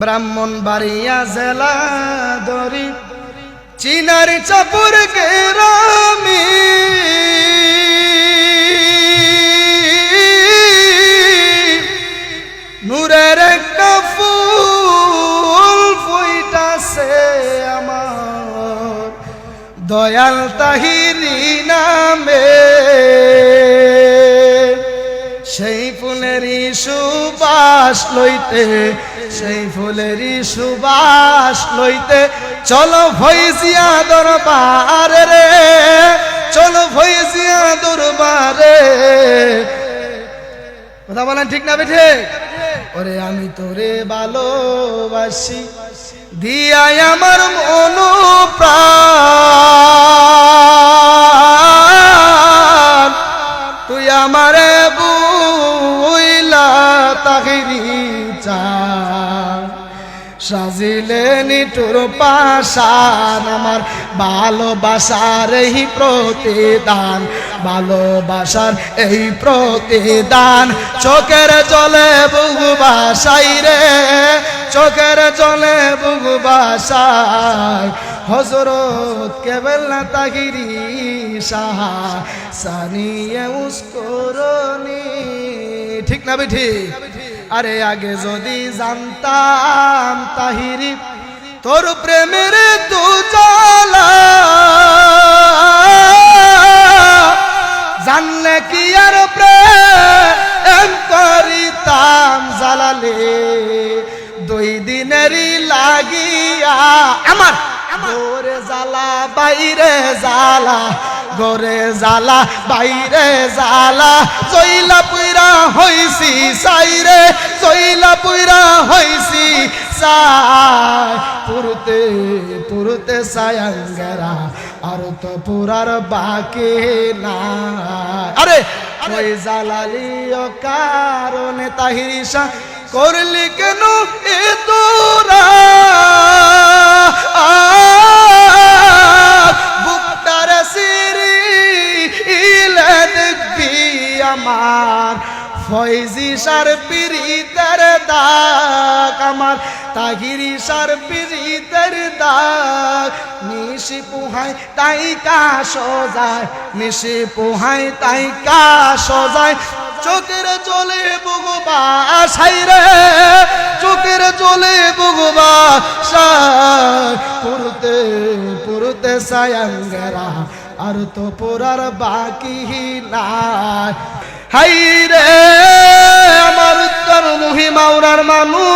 ব্রাহ্মণ বাড়িয়া জেলা দরি চিনার চাপুর কেরামি। নূরের একটা ফুল ফুইটাছে আমার, দয়াল তাহিরি নামে। সুবাস লইতে, সেই ফুলেরই সুবাস লইতে। চলো ভৈজিয়া দরবারে রে, চলো ভৈজিয়া দরবারে। কথা বলেন ঠিক না বেঠে? ওরে আমি তোরে ভালোবাসি, দিয়াই আমার মন সাজিলে নিটুর পাশান আমার ভালোবাসার এই প্রতিদান, ভালোবাসার এই প্রতিদান। চোখের জলে বুগু বাসাই রে, চোখের জলে বুগু বাসাই। হজরত কেবল না তাহিরি সাহা, সানিয়ে উস্করনি ঠিক না ঠিক আরে আগে যদি জানতাম তাহিরি, তোর প্রেমের তু জানলে কি আর প্রেম করিতাম জ্বালালে দুই দিনেরই লাগিয়া, আমার গোরে জ্বালা, বাইরে জ্বালা। গোরে জ্বালা, বাইরে জ্বালা। জইলা পুইরা হইছি সাইরে জইলা পুইরা হইছি সাই পুরতে পুরতে সায়াঙ্গেরা আর তো পুরার বাকি না আরে ওই জ্বালালিও কারণে তাহিরিসা করলি কেন এ তোরা? আমার। ফয়জি সার পিরিতের দাগ আমার। তাহিরি সার পিরিতের দাগ। নিশি পুহাই তাই কা সজায়। নিশি পুহাই তাই কা সজায়। চোখের চলে বুগবা সাইরে চোখের চলে বুগবা সাই পুরতে পুরতে সায়াঙ্গেরা। আর তো পোড়ার বাকি নাই। হাই রে আমার উত্তর মুহি মাওরার মানুষ।